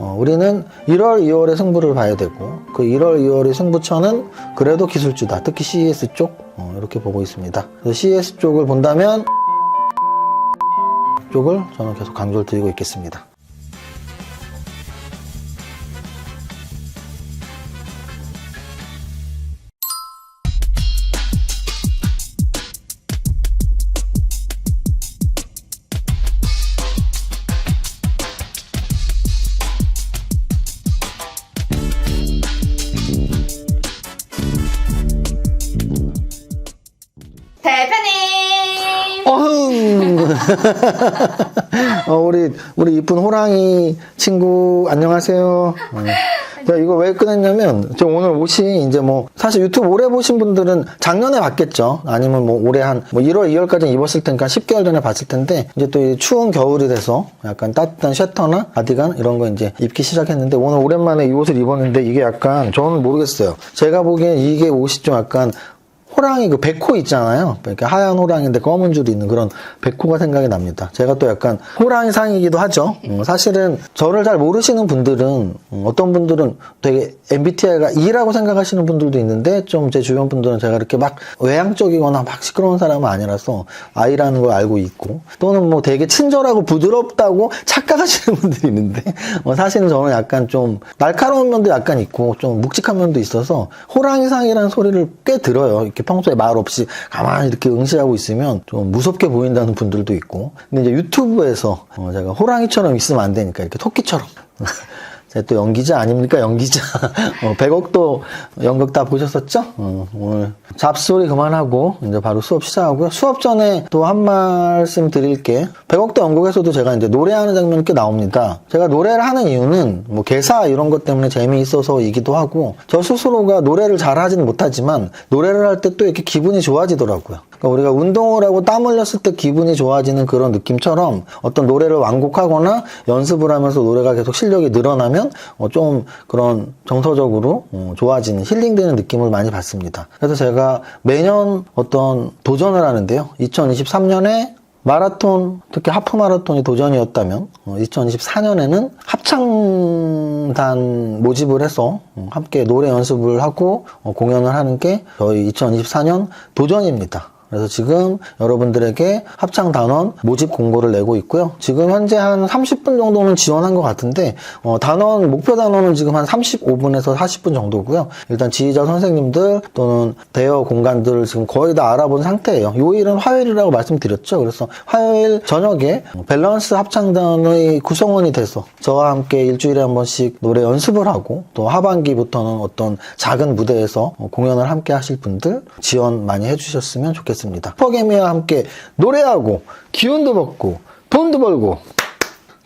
어, 우리는 1월, 2월의 승부를 봐야 되고 그 1월, 2월의 승부처는 그래도 기술주다. 특히 CES 쪽 어, 이렇게 보고 있습니다. CES 쪽을 본다면 쪽을 저는 계속 강조를 드리고 있겠습니다. 어, 우리, 우리 이쁜 호랑이 친구, 안녕하세요. 어. 이거 왜 꺼냈냐면, 저 오늘 옷이 이제 뭐, 사실 유튜브 오래 보신 분들은 작년에 봤겠죠. 아니면 뭐 올해 한, 뭐 1월, 2월까지 입었을 테니까 10개월 전에 봤을 텐데, 이제 또이 추운 겨울이 돼서 약간 따뜻한 셔터나 바디건 이런 거 이제 입기 시작했는데, 오늘 오랜만에 이 옷을 입었는데, 이게 약간, 저는 모르겠어요. 제가 보기엔 이게 옷이 좀 약간, 호랑이 그 백호 있잖아요. 이렇게 하얀 호랑인데 검은 줄이 있는 그런 백호가 생각이 납니다. 제가 또 약간 호랑이 상이기도 하죠. 음, 사실은 저를 잘 모르시는 분들은 음, 어떤 분들은 되게 MBTI가 E라고 생각하시는 분들도 있는데 좀 제 주변 분들은 제가 이렇게 막 외향적이거나 막 시끄러운 사람은 아니라서 I라는 걸 알고 있고 또는 뭐 되게 친절하고 부드럽다고 착각하시는 분들이 있는데 어, 사실은 저는 약간 좀 날카로운 면도 약간 있고 좀 묵직한 면도 있어서 호랑이 상이라는 소리를 꽤 들어요. 이렇게 평소에 말 없이 가만히 이렇게 응시하고 있으면 좀 무섭게 보인다는 분들도 있고. 근데 이제 유튜브에서 어, 제가 호랑이처럼 있으면 안 되니까 이렇게 토끼처럼. 또 연기자 아닙니까? 연기자. 어, 100억도 연극 다 보셨었죠? 어, 오늘 잡소리 그만하고 이제 바로 수업 시작하고요. 수업 전에 또 한 말씀 드릴 게. 100억도 연극에서도 제가 이제 노래하는 장면이 꽤 나옵니다. 제가 노래를 하는 이유는 뭐 개사 이런 것 때문에 재미있어서이기도 하고 저 스스로가 노래를 잘 하지는 못하지만 노래를 할 때 또 이렇게 기분이 좋아지더라고요. 그러니까 우리가 운동을 하고 땀 흘렸을 때 기분이 좋아지는 그런 느낌처럼 어떤 노래를 완곡하거나 연습을 하면서 노래가 계속 실력이 늘어나면 어, 좀 그런 정서적으로 어, 좋아지는 힐링되는 느낌을 많이 받습니다. 그래서 제가 매년 어떤 도전을 하는데요. 2023년에 마라톤, 특히 하프 마라톤이 도전이었다면, 2024년에는 합창단 모집을 해서 어, 함께 노래 연습을 하고 어, 공연을 하는 게 저희 2024년 도전입니다. 그래서 지금 여러분들에게 합창 단원 모집 공고를 내고 있고요. 지금 현재 한 30분 정도는 지원한 것 같은데 어, 단원 목표 단원은 지금 한 35분에서 40분 정도고요. 일단 지휘자 선생님들 또는 대여 공간들을 지금 거의 다 알아본 상태예요. 요일은 화요일이라고 말씀드렸죠. 그래서 화요일 저녁에 밸런스 합창단의 구성원이 돼서 저와 함께 일주일에 한 번씩 노래 연습을 하고 또 하반기부터는 어떤 작은 무대에서 공연을 함께 하실 분들 지원 많이 해주셨으면 좋겠습니다. 슈퍼개미와 함께 노래하고 기운도 먹고 돈도 벌고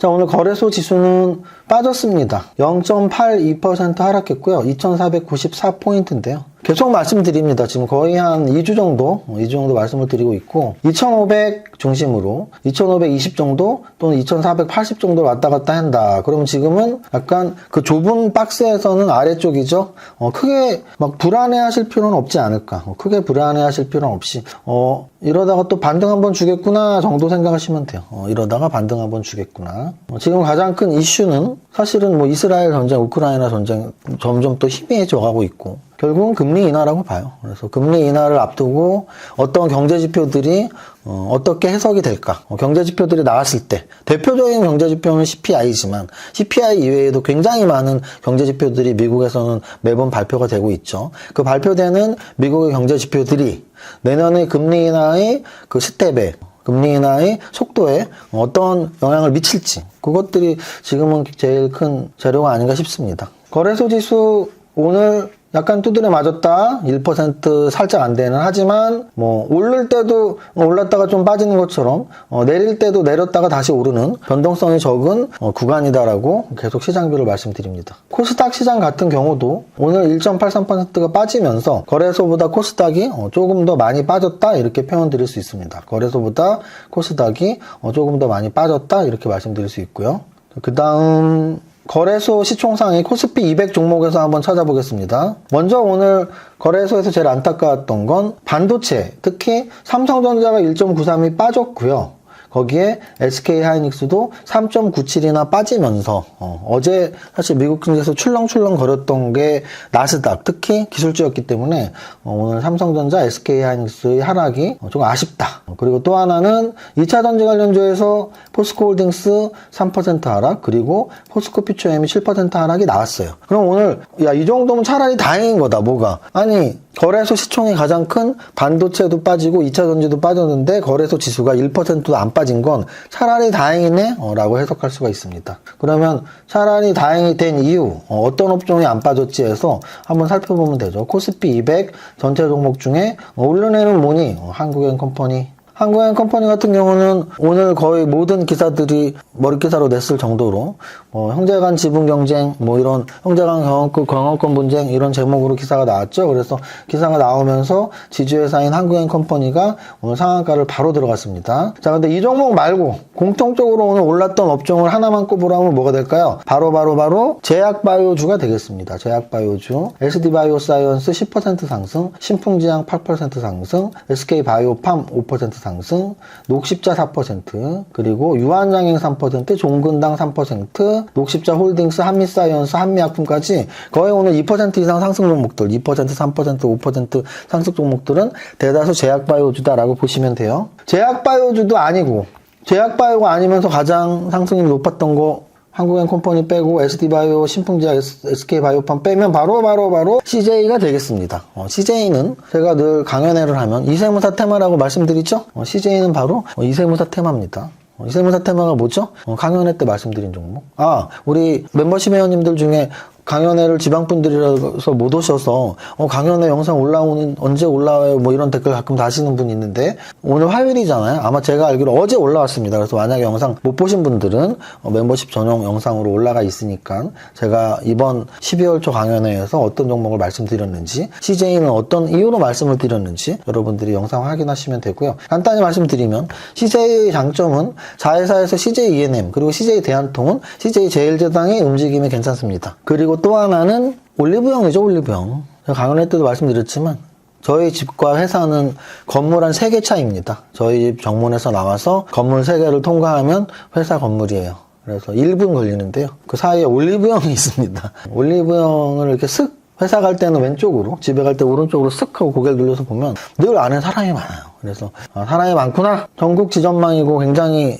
자, 오늘 거래소 지수는 빠졌습니다. 0.82% 하락했고요. 2,494포인트인데요. 계속 말씀드립니다. 지금 거의 한 2주 정도, 2주 정도 말씀을 드리고 있고, 2,500 중심으로 2,520 정도 또는 2,480 정도 왔다 갔다 한다. 그러면 지금은 약간 그 좁은 박스에서는 아래쪽이죠. 어, 크게 막 불안해 하실 필요는 없지 않을까. 어, 크게 불안해 하실 필요는 없이, 어, 이러다가 또 반등 한번 주겠구나 정도 생각하시면 돼요. 어, 이러다가 반등 한번 주겠구나. 어, 지금 가장 큰 이슈는 사실은 뭐 이스라엘 전쟁, 우크라이나 전쟁 점점 또 희미해져 가고 있고, 결국은 금리 인하라고 봐요. 그래서 금리 인하를 앞두고 어떤 경제 지표들이 어, 떻게 해석이 될까? 어, 경제 지표들이 나왔을 때 대표적인 경제 지표는 CPI지만 CPI 이외에도 굉장히 많은 경제 지표들이 미국에서는 매번 발표가 되고 있죠. 그 발표되는 미국의 경제 지표들이 내년의 금리 인하의 그 스텝에 금리 인하의 속도에 어떤 영향을 미칠지 그것들이 지금은 제일 큰 재료가 아닌가 싶습니다. 거래소 지수 오늘 약간 두드려 맞았다. 1% 살짝 안 되는. 하지만, 뭐, 오를 때도 올랐다가 좀 빠지는 것처럼, 어, 내릴 때도 내렸다가 다시 오르는 변동성이 적은 어, 구간이다라고 계속 시장뷰를 말씀드립니다. 코스닥 시장 같은 경우도 오늘 1.83%가 빠지면서 거래소보다 코스닥이 어, 조금 더 많이 빠졌다. 이렇게 표현 드릴 수 있습니다. 거래소보다 코스닥이 어, 조금 더 많이 빠졌다. 이렇게 말씀드릴 수 있고요. 그 다음, 거래소 시총상위 코스피 200 종목에서 한번 찾아보겠습니다. 먼저 오늘 거래소에서 제일 안타까웠던 건 반도체, 특히 삼성전자가 1.93이 빠졌고요. 거기에 SK 하이닉스도 3.97이나 빠지면서 어, 제 사실 미국 증시에서 출렁출렁 거렸던 게 나스닥 특히 기술주였기 때문에 어, 오늘 삼성전자, SK 하이닉스의 하락이 어, 조금 아쉽다. 어, 그리고 또 하나는 2차 전지 관련주에서 포스코홀딩스 3% 하락 그리고 포스코 피처엠이 7% 하락이 나왔어요. 그럼 오늘 야 이 정도면 차라리 다행인 거다 뭐가 아니 거래소 시총이 가장 큰 반도체도 빠지고 2차 전지도 빠졌는데 거래소 지수가 1%도 안 빠진 건 차라리 다행이네 어, 라고 해석할 수가 있습니다. 그러면 차라리 다행이 된 이유 어, 떤 업종이 안 빠졌지 해서 한번 살펴보면 되죠. 코스피 200 전체 종목 중에 어, 오르내는 뭐니 어, 한국엔 컴퍼니 한국엔 컴퍼니 같은 경우는 오늘 거의 모든 기사들이 머릿기사로 냈을 정도로 뭐 형제간 지분 경쟁 뭐 이런 형제간 경영권, 경영권 분쟁 이런 제목으로 기사가 나왔죠. 그래서 기사가 나오면서 지주회사인 한국엔 컴퍼니가 오늘 상한가를 바로 들어갔습니다. 자, 근데 이 종목 말고 공통적으로 오늘 올랐던 업종을 하나만 꼽으라면 뭐가 될까요? 바로 바로 바로 제약바이오주가 되겠습니다. 제약바이오주 SD바이오사이언스 10% 상승, 신풍지향 8% 상승, SK바이오팜 5% 상승, 녹십자 4%, 그리고 유한장행 3%, 종근당 3%, 녹십자 홀딩스, 한미사이언스, 한미약품까지 거의 오늘 2% 이상 상승 종목들, 2%, 3%, 5% 상승 종목들은 대다수 제약바이오주다라고 보시면 돼요. 제약바이오주도 아니고, 제약바이오가 아니면서 가장 상승이 높았던 거 한국엔 컴퍼니 빼고 SD바이오, 신풍지약, SK바이오팜 빼면 바로 바로 바로 CJ가 되겠습니다. 어, CJ는 제가 늘 강연회를 하면 이세무사 테마라고 말씀드리죠. 어, CJ는 바로 어, 이세무사 테마입니다. 어, 이세무사 테마가 뭐죠? 어, 강연회 때 말씀드린 종목. 아, 우리 멤버십 회원님들 중에 강연회를 지방분들이라서 못 오셔서 어, 강연회 영상 올라오는 언제 올라와요? 뭐 이런 댓글 가끔 다시는 분 있는데 오늘 화요일이잖아요. 아마 제가 알기로 어제 올라왔습니다. 그래서 만약에 영상 못 보신 분들은 어, 멤버십 전용 영상으로 올라가 있으니까 제가 이번 12월 초 강연회에서 어떤 종목을 말씀드렸는지 CJ는 어떤 이유로 말씀을 드렸는지 여러분들이 영상 확인하시면 되고요. 간단히 말씀드리면 CJ의 장점은 자회사에서 CJ ENM 그리고 CJ 대한통운 CJ 제일제당의 움직임이 괜찮습니다. 그리고 또 하나는 올리브영이죠, 올리브영. 강연회 때도 말씀드렸지만, 저희 집과 회사는 건물 한 3개 차이입니다. 저희 집 정문에서 나와서 건물 3개를 통과하면 회사 건물이에요. 그래서 1분 걸리는데요. 그 사이에 올리브영이 있습니다. 올리브영을 이렇게 쓱 회사 갈 때는 왼쪽으로, 집에 갈 때 오른쪽으로 쓱 하고 고개를 돌려서 보면 늘 안에 사람이 많아요. 그래서 아, 사람이 많구나. 전국 지점망이고 굉장히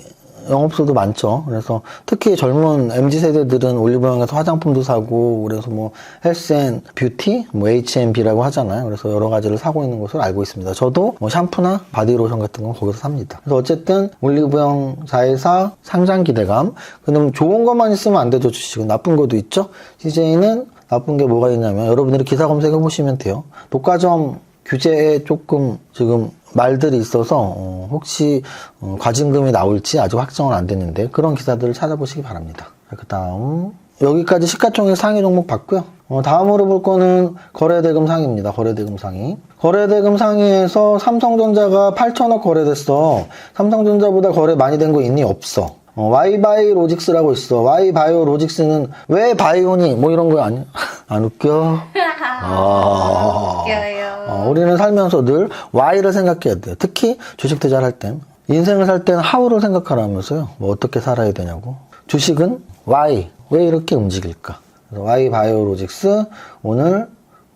영업소도 많죠. 그래서 특히 젊은 MZ 세대들은 올리브영 에서 화장품도 사고 그래서 뭐 헬스앤 뷰티, 뭐 H&B라고 하잖아요. 그래서 여러 가지를 사고 있는 것으로 알고 있습니다. 저도 뭐 샴푸나 바디로션 같은 건 거기서 삽니다. 그래서 어쨌든 올리브영 자회사 상장 기대감. 그럼 좋은 것만 있으면 안 되죠. 주식은 나쁜 것도 있죠. CJ는 나쁜 게 뭐가 있냐면 여러분들이 기사 검색해 보시면 돼요. 독과점 규제에 조금 지금 말들이 있어서 어, 혹시 어, 과징금이 나올지 아직 확정은 안 됐는데 그런 기사들을 찾아보시기 바랍니다. 그 다음 여기까지 시가총액 상위 종목 봤고요. 어, 다음으로 볼 거는 거래대금 상위입니다. 거래대금 상위. 거래대금 상위에서 삼성전자가 8천억 거래됐어. 삼성전자보다 거래 많이 된 거 있니? 없어. 어, Y바이 로직스라고 있어. Y바이오 로직스는 왜 바이오니? 뭐 이런 거 아니야? 안 웃겨? 아. 웃겨요. 어, 우리는 살면서 늘 Y를 생각해야 돼요. 특히 주식 투자를 할 땐. 인생을 살땐 How를 생각하라면서요. 뭐 어떻게 살아야 되냐고. 주식은 Y. 왜 이렇게 움직일까? 그래서 Y 바이오로직스 오늘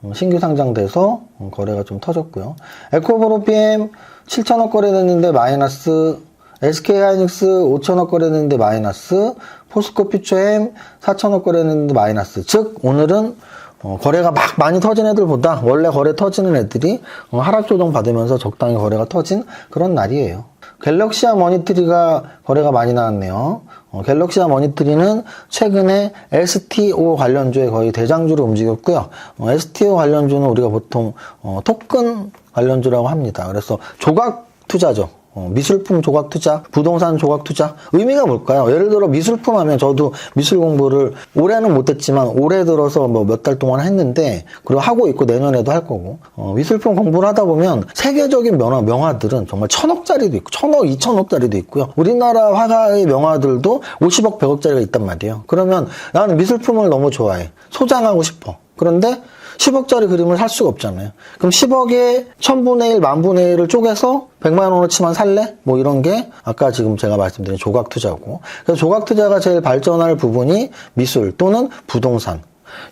어, 신규 상장돼서 어, 거래가 좀 터졌고요. 에코브로피엠 7천억 거래됐는데 마이너스 SK 하이닉스 5천억 거래됐는데 마이너스 포스코 퓨처엠 4천억 거래됐는데 마이너스 즉 오늘은 어, 거래가 막 많이 터진 애들보다 원래 거래 터지는 애들이 어, 하락 조정 받으면서 적당히 거래가 터진 그런 날이에요. 갤럭시아 머니트리가 거래가 많이 나왔네요. 어, 갤럭시아 머니트리는 최근에 STO 관련주에 거의 대장주로 움직였고요. 어, STO 관련주는 우리가 보통 어, 토큰 관련주라고 합니다. 그래서 조각 투자죠. 어, 미술품 조각 투자, 부동산 조각 투자 의미가 뭘까요? 예를 들어 미술품 하면 저도 미술 공부를 올해는 못했지만 올해 들어서 뭐 몇 달 동안 했는데 그리고 하고 있고 내년에도 할 거고 어, 미술품 공부를 하다 보면 세계적인 명화 명화들은 정말 천억짜리도 있고 천억, 이천억짜리도 있고요. 우리나라 화가의 명화들도 50억, 100억짜리가 있단 말이에요. 그러면 나는 미술품을 너무 좋아해. 소장하고 싶어. 그런데 10억짜리 그림을 살 수가 없잖아요. 그럼 10억에 1000분의 1, 만분의 1을 쪼개서 100만 원어치만 살래? 뭐 이런 게 아까 지금 제가 말씀드린 조각 투자고. 그래서 조각 투자가 제일 발전할 부분이 미술 또는 부동산.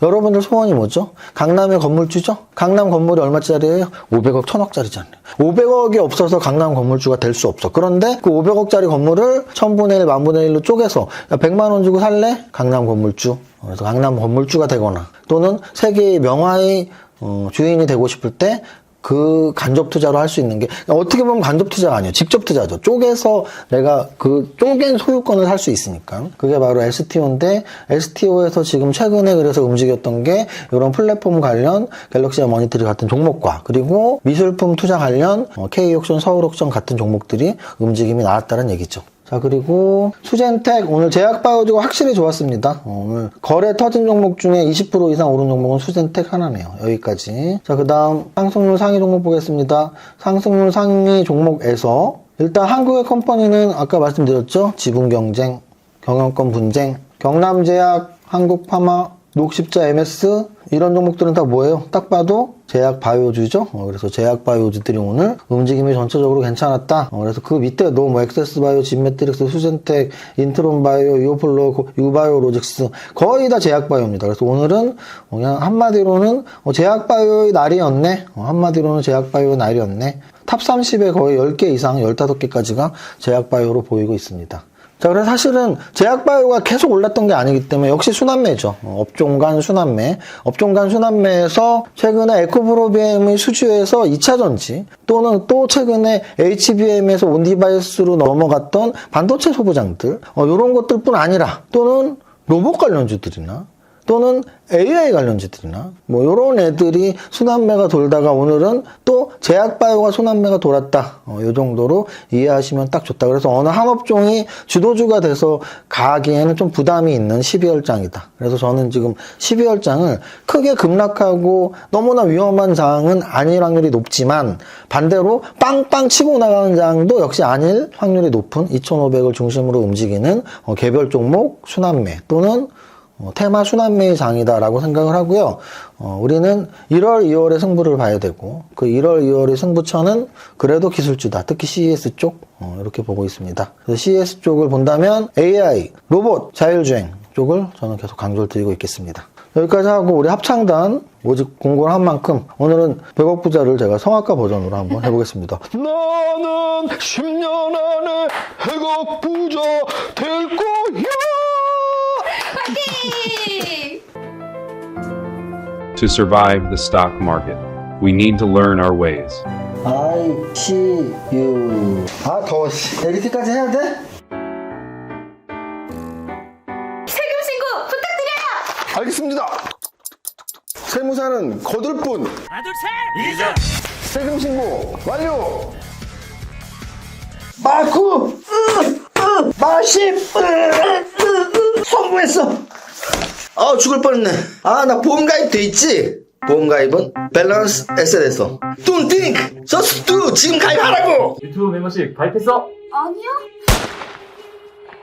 여러분들 소원이 뭐죠? 강남의 건물주죠? 강남 건물이 얼마짜리예요? 500억, 1000억짜리잖아요. 500억이 없어서 강남 건물주가 될 수 없어. 그런데 그 500억짜리 건물을 1000분의 1, 만분의 1로 쪼개서 야, 100만 원 주고 살래? 강남 건물주. 그래서 강남 건물주가 되거나 또는 세계의 명화의 어, 주인이 되고 싶을 때 그 간접 투자로 할 수 있는 게 어떻게 보면 간접 투자가 아니에요. 직접 투자죠. 쪼개서 내가 그 쪼갠 소유권을 살 수 있으니까. 그게 바로 STO인데 STO에서 지금 최근에 그래서 움직였던 게 이런 플랫폼 관련 갤럭시와 머니터리 같은 종목과 그리고 미술품 투자 관련 어, K옥션, 서울옥션 같은 종목들이 움직임이 나왔다는 얘기죠. 자 그리고 수젠텍 오늘 제약바이오주가 확실히 좋았습니다. 어, 오늘 거래 터진 종목 중에 20% 이상 오른 종목은 수젠텍 하나네요. 여기까지. 자 그 다음 상승률 상위 종목 보겠습니다. 상승률 상위 종목에서 일단 한국의 컴퍼니는 아까 말씀드렸죠. 지분 경쟁, 경영권 분쟁, 경남제약, 한국파마, 녹십자 MS 이런 종목들은 다 뭐예요? 딱 봐도 제약 바이오주죠. 어, 그래서 제약 바이오주들이 오늘 움직임이 전체적으로 괜찮았다. 어, 그래서 그 밑에도 뭐 엑세스 바이오, 진메트릭스, 수젠텍, 인트론 바이오, 유오폴로, 유바이오 로직스 거의 다 제약 바이오입니다. 그래서 오늘은 어, 그냥 한마디로는 어, 제약 바이오의 날이었네. 어, 한마디로는 제약 바이오의 날이었네. 탑 30에 거의 10개 이상, 15개까지가 제약 바이오로 보이고 있습니다. 자, 그래서 사실은 제약바이오가 계속 올랐던 게 아니기 때문에 역시 순환매죠. 어, 업종 간 순환매. 업종 간 순환매에서 최근에 에코브로비엠의 수주에서 2차 전지 또는 또 최근에 HBM에서 온디바이스로 넘어갔던 반도체 소부장들 어, 이런 것들뿐 아니라 또는 로봇 관련주들이나 또는 AI 관련주들이나 뭐 이런 애들이 순환매가 돌다가 오늘은 또 제약바이오가 순환매가 돌았다. 어, 이 정도로 이해하시면 딱 좋다. 그래서 어느 한 업종이 주도주가 돼서 가기에는 좀 부담이 있는 12월장이다. 그래서 저는 지금 12월장을 크게 급락하고 너무나 위험한 장은 아닐 확률이 높지만 반대로 빵빵 치고 나가는 장도 역시 아닐 확률이 높은 2,500을 중심으로 움직이는 어, 개별 종목 순환매 또는 어, 테마 순환매의 장이다라고 생각을 하고요. 어, 우리는 1월, 2월의 승부를 봐야 되고 그 1월, 2월의 승부처는 그래도 기술주다. 특히 CES 쪽 어, 이렇게 보고 있습니다. CES 쪽을 본다면 AI, 로봇, 자율주행 쪽을 저는 계속 강조를 드리고 있겠습니다. 여기까지 하고 우리 합창단 모집 공고를 한 만큼 오늘은 100억 부자를 제가 성악가 버전으로 한번 해보겠습니다. 나는 10년 안에 100억 부자 될 거야. To survive the stock market, we need to learn our ways. I see you. 아 더워. 씨. 이렇게까지 해야 돼? 세금 신고 부탁드려요! 알겠습니다. 세무사는 거들 뿐. 세금 신고 완료. 마구 마십 성공했어. 아 죽을 뻔했네. 아 나 보험 가입 돼 있지? 보험 가입은 밸런스 에셋에서 Don't think, just do. 지금 가입하라고. 유튜브 멤버십 가입했어? 아니요?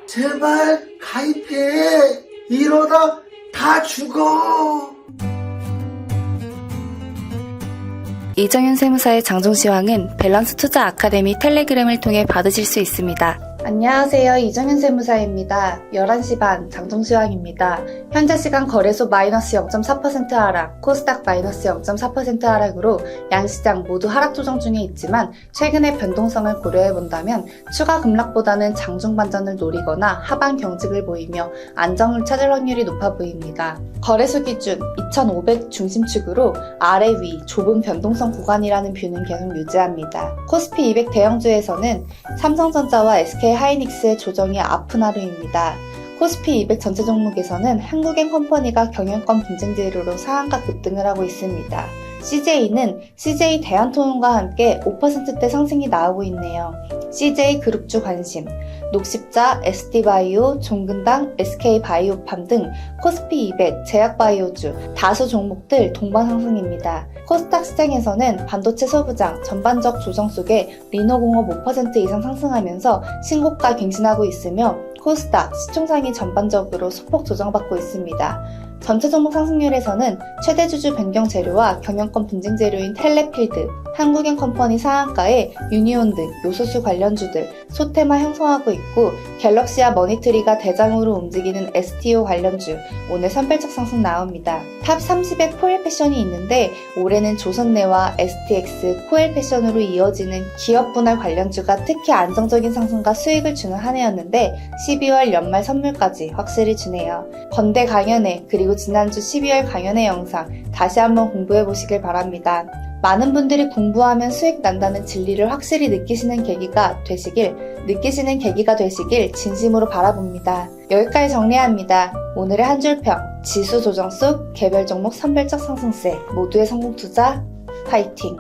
제발 가입해. 이러다 다 죽어. 이정현 세무사의 장종시황은 밸런스 투자 아카데미 텔레그램을 통해 받으실 수 있습니다. 안녕하세요. 이정현 세무사입니다. 11시 반 장종시황입니다. 현재 시간 거래소 마이너스 0.4% 하락, 코스닥 마이너스 0.4% 하락으로 양시장 모두 하락 조정 중에 있지만 최근의 변동성을 고려해 본다면 추가 급락보다는 장중 반전을 노리거나 하반 경직을 보이며 안정을 찾을 확률이 높아 보입니다. 거래소 기준 2,500 중심축으로 아래 위 좁은 변동성 구간이라는 뷰는 계속 유지합니다. 코스피 200 대형주에서는 삼성전자와 SK 하이닉스의 조정이 아픈 하루입니다. 코스피 200 전체 종목에서는 한국엔 컴퍼니가 경영권 분쟁 재료로 상한가 급등을 하고 있습니다. CJ는 CJ 대한통운과 함께 5%대 상승이 나오고 있네요. CJ 그룹주 관심, 녹십자, SD바이오, 종근당, SK바이오팜 등 코스피 200 제약바이오주 다수 종목들 동반 상승입니다. 코스닥 시장에서는 반도체 소부장 전반적 조정 속에 리노공업 5% 이상 상승하면서 신고가 갱신하고 있으며 코스닥 시총상이 전반적으로 소폭 조정받고 있습니다. 전체 종목 상승률에서는 최대 주주 변경 재료와 경영권 분쟁 재료인 텔레필드, 한국엔 컴퍼니 상한가에 유니온 등 요소수 관련주들 소테마 형성하고 있고 갤럭시와 머니트리가 대장으로 움직이는 STO 관련주 오늘 선별적 상승 나옵니다. 탑 30에 코엘 패션이 있는데 올해는 조선내와 STX, 코엘 패션으로 이어지는 기업 분할 관련주가 특히 안정적인 상승과 수익을 주는 한 해였는데 12월 연말 선물까지 확실히 주네요. 건대 강연회 그리고 지난주 12월 강연회 영상 다시 한번 공부해 보시길 바랍니다. 많은 분들이 공부하면 수익 난다는 진리를 확실히 느끼시는 계기가 되시길, 느끼시는 계기가 되시길 진심으로 바라봅니다. 여기까지 정리합니다. 오늘의 한 줄평, 지수 조정 속 개별 종목 선별적 상승세, 모두의 성공 투자, 파이팅!